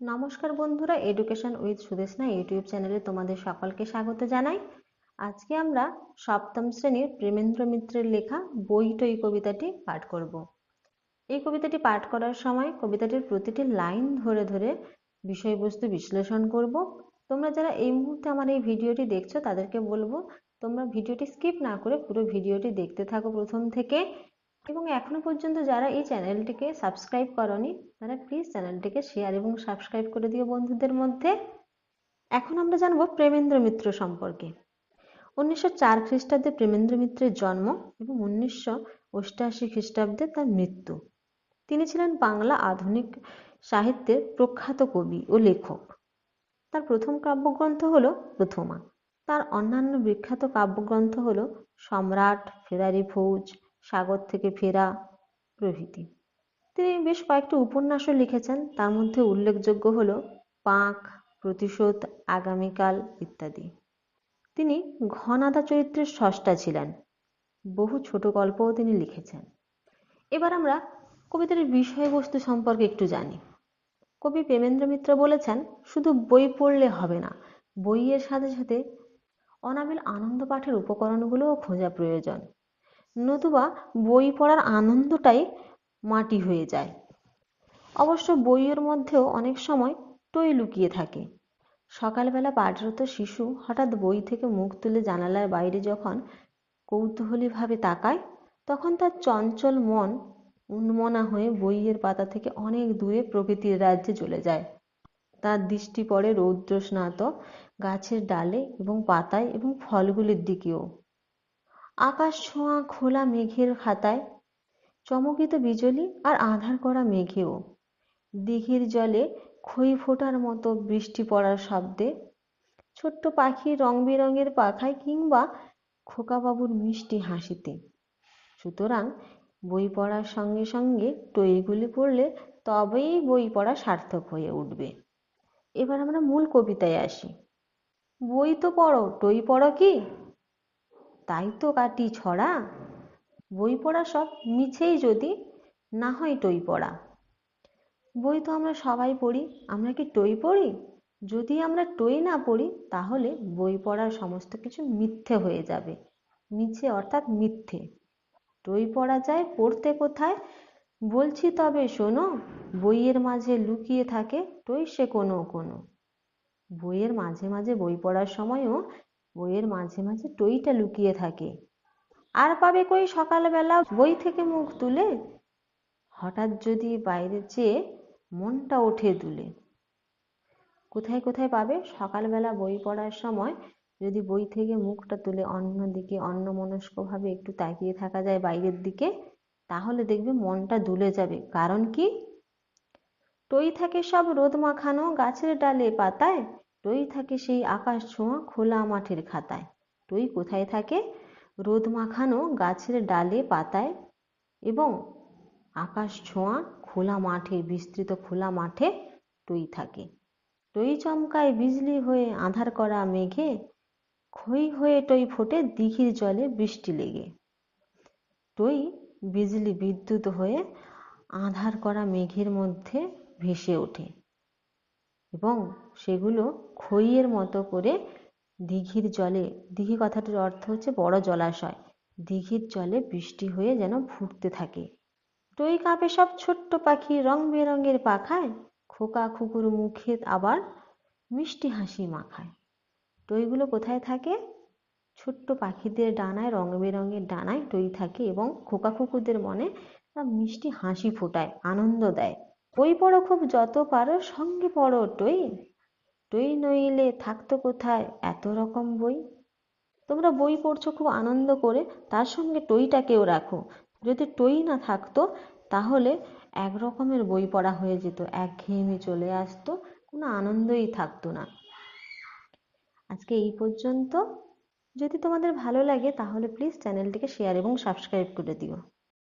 নমস্কার বন্ধুরা education with Sudeshna YouTube চ্যানেলে তোমাদের সকলকে স্বাগত জানাই। আজকে আমরা সপ্তম শ্রেণির প্রেমেন্দ্র মিত্রের লেখা বইটই কবিতাটি পাঠ করব। এই কবিতাটি পাঠ করার সময় কবিতাটির প্রতিটি লাইন ধরে ধরে বিষয়বস্তু বিশ্লেষণ করব। তোমরা যারা এই মুহূর্তে আমার এই ভিডিওটি দেখছ, তাদেরকে বলব, তোমরা ভিডিওটি স্কিপ না করে পুরো ভিডিওটি দেখতে থাকো প্রথম থেকে। এবং এখনও পর্যন্ত যারা এই চ্যানেলটিকে সাবস্ক্রাইব করনি, তারা প্লিজ চ্যানেলটিকে শেয়ার এবং সাবস্ক্রাইব করে দিও বন্ধুদের মধ্যে। এখন আমরা জানব প্রেমেন্দ্র মিত্র সম্পর্কে। উনিশশো চার খ্রিস্টাব্দে প্রেমেন্দ্র মিত্রের জন্ম এবং উনিশশো অষ্টাশি খ্রিস্টাব্দে তার মৃত্যু। তিনি ছিলেন বাংলা আধুনিক সাহিত্যের প্রখ্যাত কবি ও লেখক। তার প্রথম কাব্যগ্রন্থ হল প্রথমা। তার অন্যান্য বিখ্যাত কাব্যগ্রন্থ হল সম্রাট ফেরারি ফৌজ। সাগর থেকে ফেরা প্রভৃতি। তিনি বেশ কয়েকটি উপন্যাসও লিখেছেন, তার মধ্যে উল্লেখযোগ্য হল পাঁক, প্রতিশোধ, আগামীকাল ইত্যাদি। তিনি ঘনাদা চরিত্রের স্রষ্টা ছিলেন, বহু ছোট গল্পও তিনি লিখেছেন। এবার আমরা কবিতার বিষয়বস্তু সম্পর্কে একটু জানি। কবি প্রেমেন্দ্র মিত্র বলেছেন, শুধু বই পড়লে হবে না, বইয়ের সাথে সাথে অনাবিল আনন্দ পাঠের উপকরণগুলোও খোঁজা প্রয়োজন। নতুবা বই পড়ার আনন্দটাই মাটি হয়ে যায়। অবশ্য বইয়ের মধ্যেও অনেক সময় টই লুকিয়ে থাকে। সকালবেলা পাঠরত শিশু হঠাৎ বই থেকে মুখ তুলে জানালার বাইরে যখন কৌতূহলীভাবে তাকায়, তখন তার চঞ্চল মন উন্মনা হয়ে বইয়ের পাতা থেকে অনেক দূরে প্রকৃতির রাজ্যে চলে যায়। তার দৃষ্টি পড়ে রৌদ্রস্নাত গাছের ডালে এবং পাতায় এবং ফলগুলির দিকেও। আকাশ ছোঁয়া খোলা মেঘের খাতায়, চমকিত বিজলি আর আধার করা মেঘেও। দিঘির জলে খই ফোটার মতো বৃষ্টি পড়ার শব্দে ছোট্ট পাখি রং বেরঙের পাখায় কিংবা খোকাবাবুর মিষ্টি হাসিতে। সুতরাং বই পড়ার সঙ্গে সঙ্গে টইগুলি পড়লে তবেই বই পড়া সার্থক হয়ে উঠবে। এবার আমরা মূল কবিতায় আসি। বই তো পড়ো, টই পড়ো কি? তাই তো কাটি ছড়া। বই পড়া সব মিছেই যদি, না হয় টই পড়া। বই তো আমরা সবাই পড়ি, আমরা কি টই পড়ি? যদি আমরা টই না পড়ি, তাহলে বই পড়ার সমস্ত কিছু মিথ্যে হয়ে যাবে। মিছে অর্থাৎ মিথ্যে। টই পড়া যায় পড়তে কোথায়? বলছি তবে শোনো, বইয়ের মাঝে লুকিয়ে থাকে টই সে কোনো কোনো। বইয়ের মাঝে মাঝে বই পড়ার সময়ও বইয়ের মাঝে মাঝে টইটা লুকিয়ে থাকে। আর পাবে কই সকালবেলা বই থেকে মুখ তুলে? হঠাৎ যদি বাইরে চেয়ে মনটা ওঠে দুলে। কোথায় কোথায় পাবে? সকালবেলা বই পড়ার সময় যদি বই থেকে মুখটা তুলে অন্যদিকে অন্যমনস্কভাবে একটু তাকিয়ে থাকা যায় বাইরের দিকে, তাহলে দেখবে মনটা দুলে যাবে। কারণ কি? টই থাকে সব রোদ মাখানো গাছের ডালে পাতায় টই থাকে সেই আকাশ ছোঁয়া খোলা মাঠের খাতায়। টই কোথায় থাকে? রোদ মাখানো গাছের ডালে পাতায় এবং আকাশ ছোঁয়া খোলা মাঠে, বিস্তৃত খোলা মাঠে টই থাকে। টই চমকায় বিজলি হয়ে আধার করা মেঘে খই হয়ে টই ফোটে দিঘির জলে বৃষ্টি লেগে। টই বিজলি বিদ্যুৎ হয়ে আধার করা মেঘের মধ্যে ভেসে ওঠে। এবং সেগুলো খইয়ের মতো করে দিঘির জলে, দিঘি কথাটির অর্থ হচ্ছে বড় জলাশয়। দিঘির জলে বৃষ্টি হয়ে যেন ফুটতে থাকে। টই কাঁপে সব ছোট্ট পাখি রং বেরঙের পাখায়, খোকা খুকুর মুখে আবার মিষ্টি হাসি মাখায়। টইগুলো কোথায় থাকে? ছোট্ট পাখিদের ডানায়, রং বেরঙের ডানায় টই থাকে এবং খোকা খুকুদের মনে মিষ্টি হাসি ফোটায়, আনন্দ দেয়। বই পড়ো খুব যত পারো, সঙ্গে পড়ো টই টই নইলে থাকতো কোথায়? এত রকম বই। তোমরা বই পড়ছো খুব আনন্দ করে, তার সঙ্গে টইটাকেও রাখো। যদি টই না থাকতো, তাহলে এক রকমের বই পড়া হয়ে যেত, একঘেয়েমি চলে আসতো, কোনো আনন্দই থাকতো না। আজকে এই পর্যন্ত। যদি তোমাদের ভালো লাগে, তাহলে প্লিজ চ্যানেলটিকে শেয়ার এবং সাবস্ক্রাইব করে দিও।